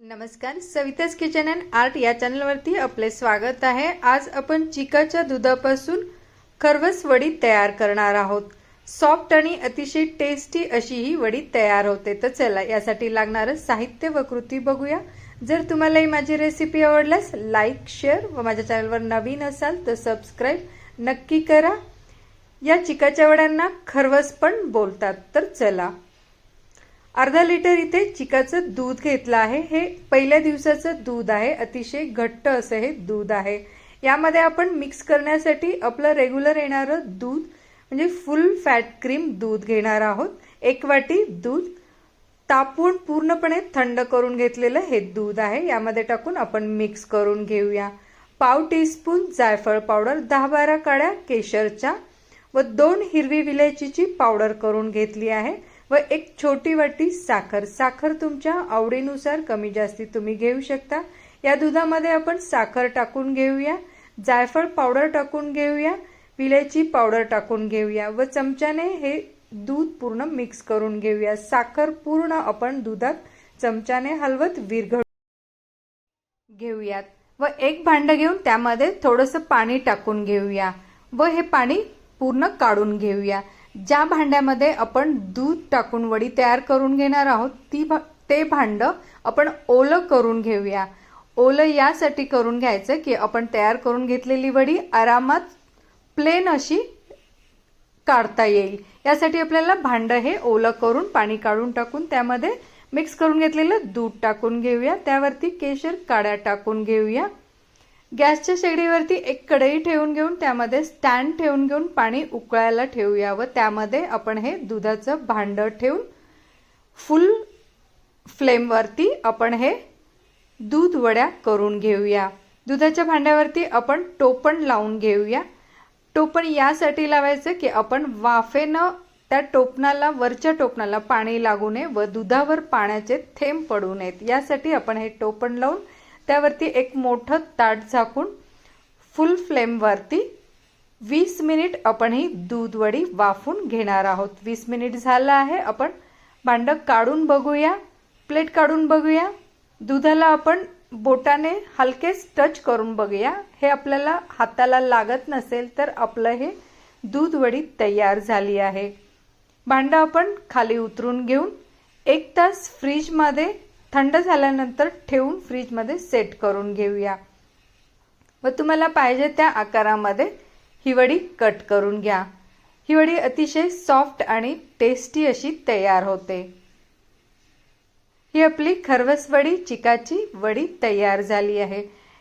नमस्कार Savita's kitchen and art या चॅनलवरती आपले स्वागत आहे. आज आपण चिकाच्या दुधापासून खरवस वडी तयार करणार आहोत. सॉफ्ट आणि अतिशय टेस्टी अशी ही वडी तयार होते. तर चला यासाठी लागणारं साहित्य व कृती बघूया. जर तुम्हालाही माझी रेसिपी आवडल्यास लाईक शेअर व माझ्या चॅनलवर नवीन असाल तर सबस्क्राईब नक्की करा. या चिकाच्या वड्यांना खरवस पण बोलतात. तर चला अर्धा लिटर इथे चिकाचं दूध घेतलं आहे. हे पहिल्या दिवसाचं दूध आहे. अतिशय घट्ट असं हे दूध आहे. यामध्ये आपण मिक्स करण्यासाठी आपलं रेग्युलर येणारं दूध म्हणजे फुल फॅट क्रीम दूध घेणार आहोत. एक वाटी दूध तापवून पूर्णपणे थंड करून घेतलेलं हे दूध आहे. यामध्ये टाकून आपण मिक्स करून घेऊया. पाव टीस्पून जायफळ पावडर दहा बारा काड्या केशरच्या व दोन हिरवी विलायचीची पावडर करून घेतली आहे. व एक छोटी वाटी साखर. साखर तुमच्या आवडीनुसार कमी जास्ती तुम्ही घेऊ शकता. या दुधामध्ये आपण साखर टाकून घेऊया जायफळ पावडर टाकून घेऊया विलायची पावडर टाकून घेऊया व चमच्याने हे दूध पूर्ण मिक्स करून घेऊया. साखर पूर्ण आपण दुधात चमच्याने हलवत विरघळ घेऊयात व एक भांड घेऊन त्यामध्ये थोडंसं पाणी टाकून घेऊया व हे पाणी पूर्ण काढून घेऊया. ज्या भांड्यामध्ये आपण दूध टाकून वडी तयार करून घेणार आहोत ती ते भांड आपण ओलं करून घेऊया. ओलं यासाठी करून घ्यायचं की आपण तयार करून घेतलेली वडी आरामात प्लेन अशी काढता येईल. यासाठी आपल्याला भांड हे ओलं करून पाणी काढून टाकून त्यामध्ये मिक्स करून घेतलेलं दूध टाकून घेऊया. त्यावरती केशर काड्या टाकून घेऊया. गॅसच्या शेगडीवरती एक कढई ठेवून घेऊन त्यामध्ये स्टँड ठेवून घेऊन पाणी उकळायला ठेवूया व त्यामध्ये आपण हे दुधाचं भांडं ठेवून फुल फ्लेमवरती आपण हे दूध वड्या करून घेऊया. दुधाच्या भांड्यावरती आपण टोपण लावून घेऊया. टोपण यासाठी लावायचं की आपण वाफेनं त्या टोपणाला वरच्या टोपणाला पाणी लागू नये व दुधावर पाण्याचे थेंब पडू नयेत. यासाठी आपण हे टोपण लावून त्यावरती एक मोठं ताट झाकून फुल फ्लेमवरती वीस मिनिट आपण ही दूधवडी वाफून घेणार आहोत. वीस मिनिट झालं आहे आपण भांडं काढून बघूया. प्लेट काढून बघूया. दुधाला आपण बोटाने हलकेच टच करून बघूया. हे आपल्याला हाताला लागत नसेल तर आपलं हे दूधवडी तयार झाली आहे. भांडं आपण खाली उतरून घेऊन एक तास फ्रीजमध्ये थंड झाल्यानंतर ठेवून फ्रीजमध्ये सेट करून घेऊया. व तुम्हाला पाहिजे त्या आकारामध्ये हिवडी कट करून घ्या. हिवडी अतिशय सॉफ्ट आणि टेस्टी अशी तयार होते. ही आपली खरवस वडी चिकाची वडी तयार झाली आहे.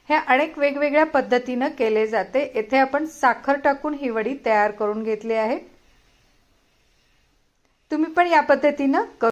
हे अनेक वेगवेगळ्या पद्धतीनं केले जाते. येथे आपण साखर टाकून ही वडी तयार करून घेतली आहे. तुम्ही पण या पद्धतीनं